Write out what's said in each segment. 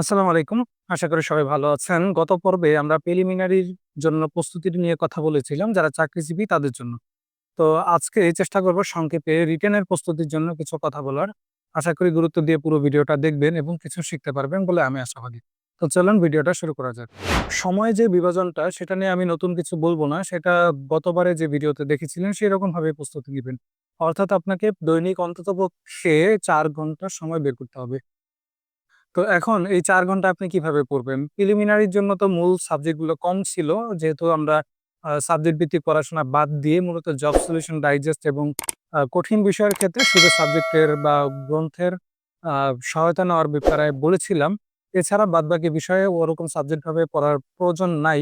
আসসালামু আলাইকুম। আশা করি সবাই ভালো আছেন। গত পর্বে আমরা প্রিলিমিনারির জন্য প্রস্তুতি নিয়ে কথা বলেছিলাম, যারা চাকরিজীবী তাদের জন্য। তো আজকে চেষ্টা করব সংক্ষেপে রিটেনের প্রস্তুতির জন্য কিছু কথা বলার। আশা করি গুরুত্ব দিয়ে পুরো ভিডিওটা দেখবেন এবং কিছু শিখতে পারবেন বলে আমি আশাবাদী। তো চলুন ভিডিওটা শুরু করা যাক। সময় যে বিভাজনটা, সেটা নিয়ে আমি নতুন কিছু বলব না। সেটা গতবারে যে ভিডিওতে দেখেছিলেন সেরকম ভাবে প্রস্তুতি নিবেন। অর্থাৎ আপনাকে দৈনিক অন্ততপক্ষে চার ঘণ্টা সময় বের করতে হবে। তো এখন এই ৪ ঘণ্টা আপনি কীভাবে পড়বেন? প্রিলিমিনারির জন্য তো মূল সাবজেক্টগুলো কম ছিল। যেহেতু আমরা সাবজেক্ট ভিত্তিক পড়াশোনা বাদ দিয়ে মূলত জব সলিউশন ডাইজেস্ট এবং কঠিন বিষয়ের ক্ষেত্রে শুধু সাবজেক্টের বা গ্রন্থের সহায়তা নেওয়ার ব্যাপারে বলেছিলাম। এছাড়া বাদবাকি বিষয়ে ওরকম সাবজেক্ট ভাবে পড়ার প্রয়োজন নাই।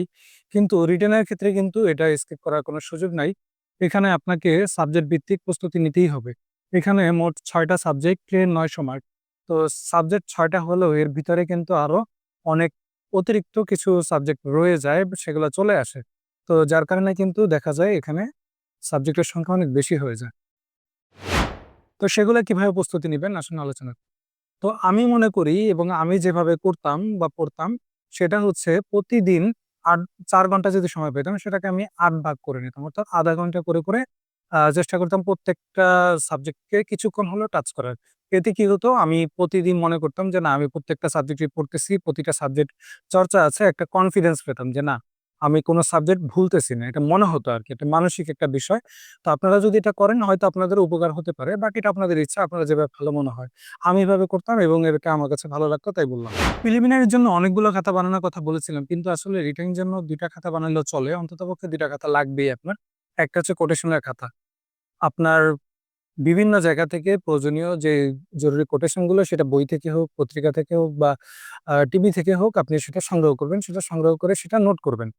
কিন্তু রিটেনের ক্ষেত্রে কিন্তু এটা স্কিপ করার কোনো সুযোগ নাই। এখানে আপনাকে সাবজেক্ট ভিত্তিক প্রস্তুতি নিতেই হবে। এখানে মোট ৬ টা সাবজেক্টে ৯০০ মার্ক। তো সাবজেক্ট ছয়টা হলেও এর ভিতরে কিন্তু আরও অনেক অতিরিক্ত কিছু সাবজেক্ট রয়ে যায়, সেগুলো চলে আসে। তো যার কারণে কিন্তু দেখা যায় এখানে সাবজেক্টের সংখ্যা অনেক বেশি হয়ে যায়। তো সেগুলা কীভাবে প্রস্তুতি নিবেন আসুন আলোচনা তো আমি মনে করি এবং আমি যেভাবে করতাম বা পড়তাম সেটা হচ্ছে প্রতিদিন ৮ ৪ ঘণ্টা যদি সময় পেতাম সেটাকে আমি আট ভাগ করে নিতাম। অর্থাৎ আধা ঘণ্টা করে, করে চেষ্টা করতাম প্রত্যেকটা সাবজেক্টকে কিছুক্ষণ হলেও টাচ করার। এতে কি হতো আমি প্রতিদিন মনে করতাম যে না আমি প্রত্যেকটা সাবজেক্টই পড়তেছি, প্রতিটা সাবজেক্ট চর্চা আছে একটা কনফিডেন্স পেতাম যে না আমি কোনো সাবজেক্ট ভুলতেছি না। এটা মনে হতো আরকি। এটা মানসিক একটা বিষয়। তো আপনারা যদি এটা করেন হয়তো আপনাদের উপকার হতে পারে। বাকিটা আপনাদের ইচ্ছা আপনারা যেভাবে ভালো মনে হয়। আমি এভাবে করতাম এবং এটা আমার কাছে ভালো লাগতো তাই বললাম। প্রিলিমিনারির জন্য অনেকগুলো খাতা বানানোর কথা বলেছিলাম। কিন্তু আসলে রিটেনের জন্য ২ টা খাতা বানাইলেও চলে। অন্ততপক্ষে ২ টা খাতা লাগবেই আপনার। একটা হচ্ছে কোটেশনের খাতা। আপনার বিভিন্ন জায়গা থেকে প্রয়োজনীয় যে জরুরি কোটেশনগুলো সেটা বই থেকে হোক, পত্রিকা থেকে হোক বা টিভি থেকে হোক আপনি সেটা সংগ্রহ করবেন। সেটা সংগ্রহ করে সেটা নোট করবেন।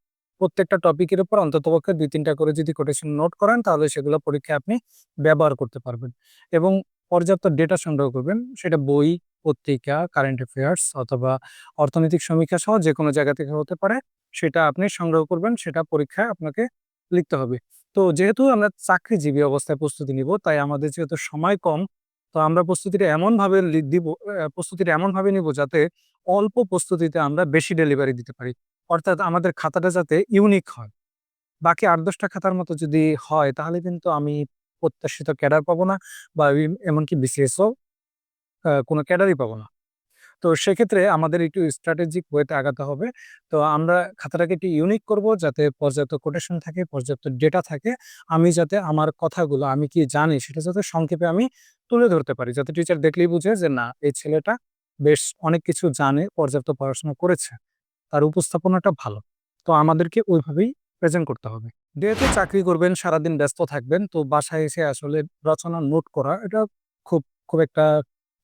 প্রত্যেকটা টপিকের উপর অন্ততপক্ষে ২-৩ টা করে যদি কোটেশন নোট করেন তাহলে সেগুলো পরীক্ষায় আপনি ব্যবহার করতে পারবেন। এবং পর্যাপ্ত ডেটা সংগ্রহ করবেন। সেটা বই, পত্রিকা, কারেন্ট অ্যাফেয়ার্স অথবা অর্থনৈতিক সমীক্ষা সহ যে কোনো জায়গা থেকে হতে পারে। সেটা আপনি সংগ্রহ করবেন। সেটা পরীক্ষায় আপনাকে লিখতে হবে। তো যেহেতু আমরা চাকরিজীবী অবস্থায় প্রস্তুতি নিব তাই আমাদের যেহেতু সময় কম, তো আমরা প্রস্তুতিটা এমনভাবে দিব প্রস্তুতিটা এমনভাবে নিব যাতে অল্প প্রস্তুতিতে আমরা বেশি ডেলিভারি দিতে পারি। অর্থাৎ আমাদের খাতাটা যাতে ইউনিক হয়। বাকি আট দশটা খাতার মতো যদি হয় তাহলে কিন্তু আমি প্রত্যাশিত ক্যাডার পাবো না বা এমনকি বিসিএসও কোনো ক্যাডারই পাবো না। তো সেক্ষেত্রে আমাদের একটু স্ট্র্যাটেজিক ওয়েতে আগাতে হবে। তো আমরা খাতাটাকে একটু ইউনিক করব যাতে পর্যাপ্ত কোটেশন থাকে, পর্যাপ্ত ডেটা থাকে। আমি যাতে আমার কথাগুলো আমি কি জানি সেটা যাতে সংক্ষেপে আমি তুলে ধরতে পারি। যাতে টিচার দেখলেই বুঝে যে না এই ছেলেটা বেশ অনেক কিছু জানে, পর্যাপ্ত পড়াশোনা করেছে। তার উপস্থাপনাটা ভালো। তো আমাদেরকে ওইভাবেই প্রেজেন্ট করতে হবে। যেহেতু চাকরি করবেন, সারাদিন ব্যস্ত থাকবেন তো বাসায় এসে আসলে রচনা নোট করা এটা খুব, খুব একটা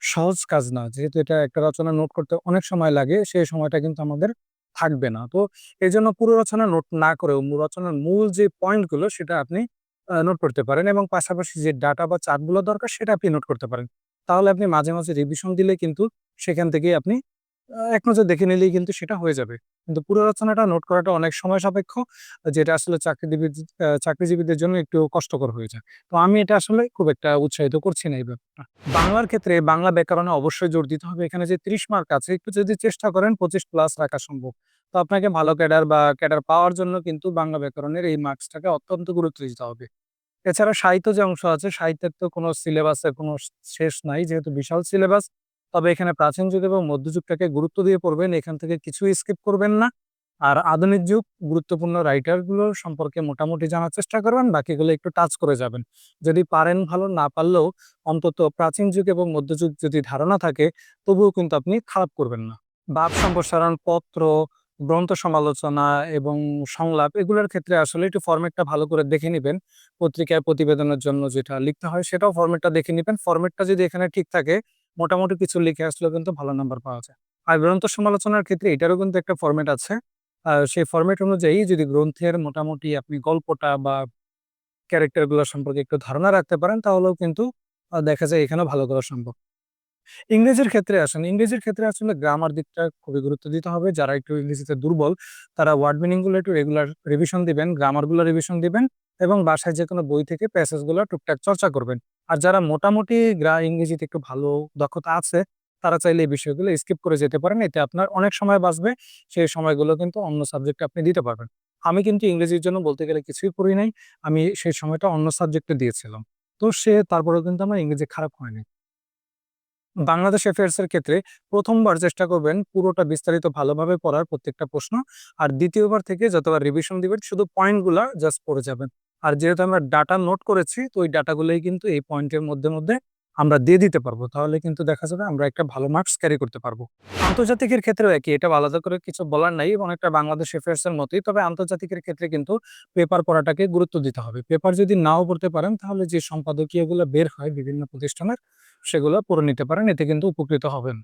সহজ কাজ না। যেহেতু এটা একটা রচনা নোট করতে অনেক সময় লাগে সেই সময়টা কিন্তু আমাদের থাকবে না। তো এই জন্য পুরো রচনা নোট না করেও রচনার মূল যে পয়েন্টগুলো সেটা আপনি নোট করতে পারেন এবং পাশাপাশি যে ডাটা বা চার্টগুলো দরকার সেটা আপনি নোট করতে পারেন। তাহলে আপনি মাঝে, মাঝে রিভিশন দিলে কিন্তু সেখান থেকেই আপনি এক নজর দেখে নিলেই কিন্তু সেটা হয়ে যাবে। কিন্তু পুরো রচনাটা নোট করাটা অনেক সময় সাপেক্ষ, যেটা আসলে চাকরিজীবী চাকরিজীবীদের জন্য একটু কষ্টকর হয়ে যায়। তো আমি এটা আসলে খুব একটা উৎসাহিত করছি না এই ব্যাপারটা। বাংলার ক্ষেত্রে বাংলা ব্যাকরণে অবশ্যই জোর দিতে হবে। এখানে যে ৩০ মার্ক আছে, একটু যদি চেষ্টা করেন ২৫ প্লাস রাখা সম্ভব। তো আপনাকে ভালো ক্যাডার বা ক্যাডার পাওয়ার জন্য কিন্তু বাংলা ব্যাকরণের এই মার্কসটাকে অত্যন্ত গুরুত্ব দিতে হবে। এছাড়া সাহিত্য যে অংশ আছে, সাহিত্যের তো কোনো সিলেবাসের কোনো শেষ নাই, যেহেতু বিশাল সিলেবাস। তবে এখানে প্রাচীন যুগ এবং মধ্যযুগটাকে গুরুত্ব দিয়ে পড়বেন। এখান থেকে কিছুই স্কিপ করবেন না। আর আধুনিক যুগ গুরুত্বপূর্ণ রাইটারগুলো সম্পর্কে মোটামুটি জানার চেষ্টা করবেন। বাকিগুলো একটু টাচ করে যাবেন। যদি পারেন ভালো না পারলেও অন্তত প্রাচীন যুগ এবং মধ্যযুগ যদি ধারণা থাকে তবুও কিন্তু আপনি খারাপ করবেন না। ভাব সম্প্রসারণ, পত্র, গ্রন্থ সমালোচনা এবং সংলাপ এগুলোর ক্ষেত্রে আসলে একটু ফরমেটটা ভালো করে দেখে নিবেন। পত্রিকায় প্রতিবেদনের জন্য যেটা লিখতে হয় সেটাও ফরমেটটা দেখে নিবেন। ফরমেটটা যদি এখানে ঠিক থাকে মোটামুটি কিছু লিখে আসলেও কিন্তু ভালো নাম্বার পাওয়া যায়। আর গ্রন্থ সমালোচনার ক্ষেত্রে এটারও কিন্তু একটা ফরমেট আছে। আ সেই ফরমেট অনুযায়ী যদি গ্রন্থের মোটামুটি আপনি গল্পটা বা ক্যারেক্টারগুলা সম্পর্কে একটু ধারণা রাখতে পারেন তাহলেও কিন্তু দেখা যায় এখানেও ভালো করা সম্ভব। ইংরেজির ক্ষেত্রে আসেন। ইংরেজির ক্ষেত্রে আসলে গ্রামার দিকটা খুবই গুরুত্ব দিতে হবে। যারা একটু ইংরেজিতে দুর্বল তারা ওয়ার্ড মিনিংগুলো একটু রেগুলার রিভিশন দিবেন, গ্রামারগুলো রিভিশন দিবেন এবং বাসায় যেকোনো বই থেকে প্যাসেজগুলো টুকটাক চর্চা করবেন। আর যারা মোটামুটি গ্রা, ইংরেজিতে একটু ভালো দক্ষতা আছে, তারা চাইলে এই বিষয়গুলো স্কিপ করে যেতে পারেন। এতে আপনার অনেক সময় বাঁচবে, সেই সময়গুলো কিন্তু অন্য সাবজেক্টে আপনি দিতে পারবেন। আমি কিন্তু ইংরেজির জন্য বলতে গেলে কিছুই করি নাই। আমি সেই সময়টা অন্য সাবজেক্টে দিয়েছিলাম। তো সে, তারপরেও কিন্তু আমার ইংরেজি খারাপ হয়নি। বাংলাদেশ অ্যাফেয়ার্স এর ক্ষেত্রে প্রথমবার চেষ্টা করবেন পুরোটা বিস্তারিত ভালোভাবে পড়ার প্রত্যেকটা প্রশ্ন। আর দ্বিতীয়বার থেকে যতবার রিভিশন দিবেন, শুধু পয়েন্টগুলা জাস্ট পড়ে যাবেন। আর যেহেতু আমরা ডাটা নোট করেছি, তো ওই ডাটাগুলোই কিন্তু এই পয়েন্টের মধ্যে মধ্যে আমরা দিয়ে দিতে পারব। তাহলে কিন্তু দেখা যাবে আমরা একটা ভালো মার্কস ক্যারি করতে পারব। আন্তর্জাতিকের ক্ষেত্রেও একই, এটা আলাদা করে কিছু বলার নাই, এবং একটা বাংলাদেশ অ্যাফেয়ার্স এর মতোই, তবে আন্তর্জাতিকের ক্ষেত্রে কিন্তু পেপার পড়াটাকে গুরুত্ব দিতে হবে। পেপার যদি নাও পড়তে পারেন, তাহলে যে সম্পাদকীয়গুলো বের হয় বিভিন্ন প্রতিষ্ঠানের, সেগুলো পড়ে নিতে পারেন, এতে কিন্তু উপকৃত হবেন।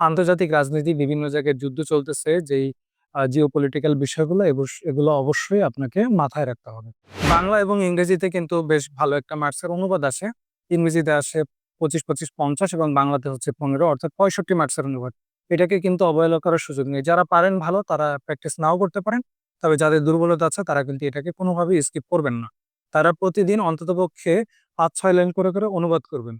আন্তর্জাতিক রাজনীতি বিভিন্ন জায়গায় যুদ্ধ চলতেছে, যেই জিও পলিটিক্যাল বিষয়গুলো এগুলো অবশ্যই আপনাকে মাথায় রাখতে হবে। বাংলা এবং ইংরেজিতে কিন্তু বেশ ভালো একটা মার্কসের অনুবাদ আসে। ইংরেজিতে আসে পঁচিশ পঁচিশ, পঞ্চাশ এবং বাংলাতে হচ্ছে পনেরো, অর্থাৎ পঁয়ষট্টি মার্কসের অনুবাদ। এটাকে কিন্তু অবহেলা করার সুযোগ নেই। যারা পারেন ভালো, তারা প্র্যাকটিস নাও করতে পারেন। তবে যাদের দুর্বলতা আছে, তারা কিন্তু এটাকে কোনোভাবেই স্কিপ করবেন না। তারা প্রতিদিন অন্ততপক্ষে পাঁচ ছয় লাইন করে করে অনুবাদ করবেন।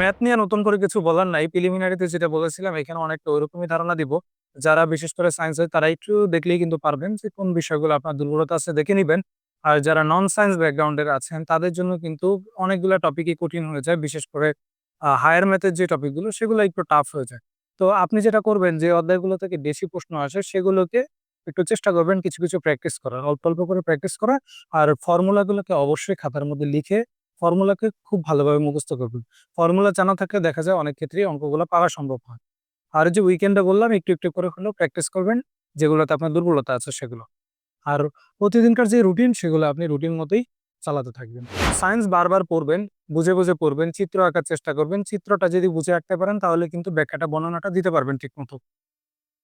ম্যাথ নিয়ে নতুন করে কিছু বলার নাই। প্রিলিমিনারিতে যেটা বলেছিলাম, এখানে অনেকটা ওইরকমই ধারণা দিব। যারা বিশেষ করে সায়েন্স হয়, তারা একটু দেখলেই কিন্তু পারবেন যে কোন বিষয়গুলো আপনার দুর্বলতা আছে, দেখে নিবেন। আর যারা নন সায়েন্স ব্যাকগ্রাউন্ডের আছেন, তাদের জন্য কিন্তু অনেকগুলো টপিকই কঠিন হয়ে যায়। বিশেষ করে হায়ার ম্যাথের যে টপিকগুলো সেগুলো একটু টাফ হয়ে যায়। তো আপনি যেটা করবেন যে, অধ্যায়গুলো থেকে বেশি প্রশ্ন আসে, সেগুলোকে একটু চেষ্টা করবেন কিছু কিছু প্র্যাকটিস করার। অল্প অল্প করে প্র্যাকটিস করা আর ফর্মুলাগুলোকে অবশ্যই খাতার মধ্যে লিখে ফর্মুলাকে খুব ভালোভাবে মুখস্থ করবেন। ফর্মুলা জানা থাকলে দেখা যায় অনেক ক্ষেত্রেই অঙ্কগুলো পাওয়া সম্ভব হয়। আর যে উইকেন্ডে বললাম, একটু একটু করে হলেও প্র্যাকটিস করবেন যেগুলোতে আপনার দুর্বলতা আছে সেগুলো। আর প্রতিদিনকার যে রুটিন সেগুলো আপনি রুটিন মতোই চালাতে থাকবেন। সায়েন্স বারবার পড়বেন, বুঝে বুঝে পড়বেন, চিত্র আঁকার চেষ্টা করবেন। চিত্রটা যদি বুঝে আঁকতে পারেন তাহলে কিন্তু ব্যাখ্যাটা, বর্ণনাটা দিতে পারবেন ঠিক মতো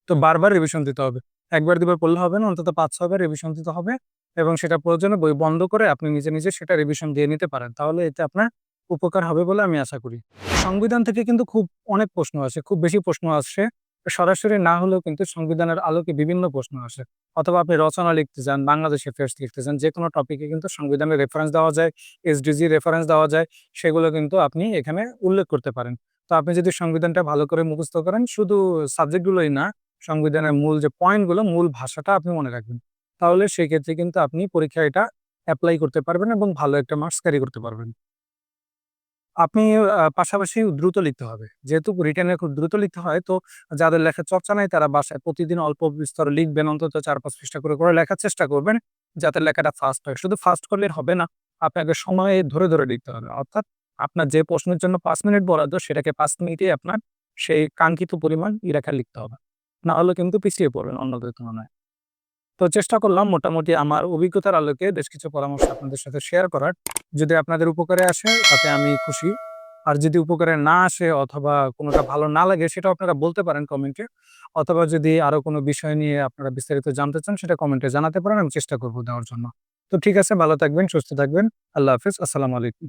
তো বারবার রিভিশন দিতে হবে। একবার, দুবার পড়লে হবে না, অন্তত পাঁচ ছয়বার রিভিশন দিতে হবে এবং সেটা প্রয়োজনে বই বন্ধ করে আপনি নিজে নিজে সেটা রিভিশন দিয়ে নিতে পারেন। তাহলে এতে আপনার উপকার হবে বলে আমি আশা করি। সংবিধান থেকে কিন্তু খুব অনেক প্রশ্ন আসে, খুব বেশি প্রশ্ন আসছে। সরাসরি না হলেও কিন্তু সংবিধানের আলোকে বিভিন্ন প্রশ্ন আসে। অথবা আপনি রচনা লিখতে চান বাংলাদেশ অ্যাফেয়ার্স লিখতে চান যে কোনো টপিকে কিন্তু সংবিধানের রেফারেন্স দেওয়া যায় এসডিজি রেফারেন্স দেওয়া যায়, সেগুলো কিন্তু আপনি এখানে উল্লেখ করতে পারেন। তো আপনি যদি সংবিধানটা ভালো করে মুখস্থ করেন, শুধু সাবজেক্টগুলোই না সংবিধানের মূল যে পয়েন্টগুলো মূল ভাষাটা আপনি মনে রাখবেন। তাহলে সেক্ষেত্রে কিন্তু আপনি পরীক্ষায় এটা অ্যাপ্লাই করতে পারবেন এবং ভালো একটা মার্কস ক্যারি করতে পারবেন। আপনি পাশাপাশি দ্রুত লিখতে হবে। যেহেতু রিটেনে খুব দ্রুত লিখতে হয়, তো যাদের লেখা চর্চা নাই, তারা বাসায় প্রতিদিন অল্প বিস্তর লিখবেন, অন্তত চার পাঁচ পৃষ্ঠা করে করে লেখার চেষ্টা করবেন, যাতে লেখাটা ফাস্ট হয়। শুধু ফাস্ট করলে হবে না, আপনাকে সময়ে ধরে ধরে লিখতে হবে। অর্থাৎ আপনার যে প্রশ্নের জন্য পাঁচ মিনিট বরাদ্দ, সেটাকে পাঁচ মিনিটে আপনার সেই কাঙ্ক্ষিত পরিমাণ ইরাখা লিখতে হবে। না হলে কিন্তু পিছিয়ে পড়বেন অন্যদের তুলনায়। তো চেষ্টা করলাম মোটামুটি আমার অভিজ্ঞতার আলোকে বেশ কিছু পরামর্শ আপনাদের সাথে শেয়ার করার। যদি আপনাদের উপকারে আসে তাতে আমি খুশি। আর যদি উপকারে না আসে অথবা কোনোটা ভালো না লাগে সেটা আপনারা বলতে পারেন কমেন্টে অথবা যদি আরও কোনো বিষয় নিয়ে আপনারা বিস্তারিত জানতে চান সেটা কমেন্টে জানাতে পারেন, আমি চেষ্টা করব দেওয়ার জন্য। তো ঠিক আছে, ভালো থাকবেন, সুস্থ থাকবেন। আল্লাহ হাফিজ, আসসালামু আলাইকুম।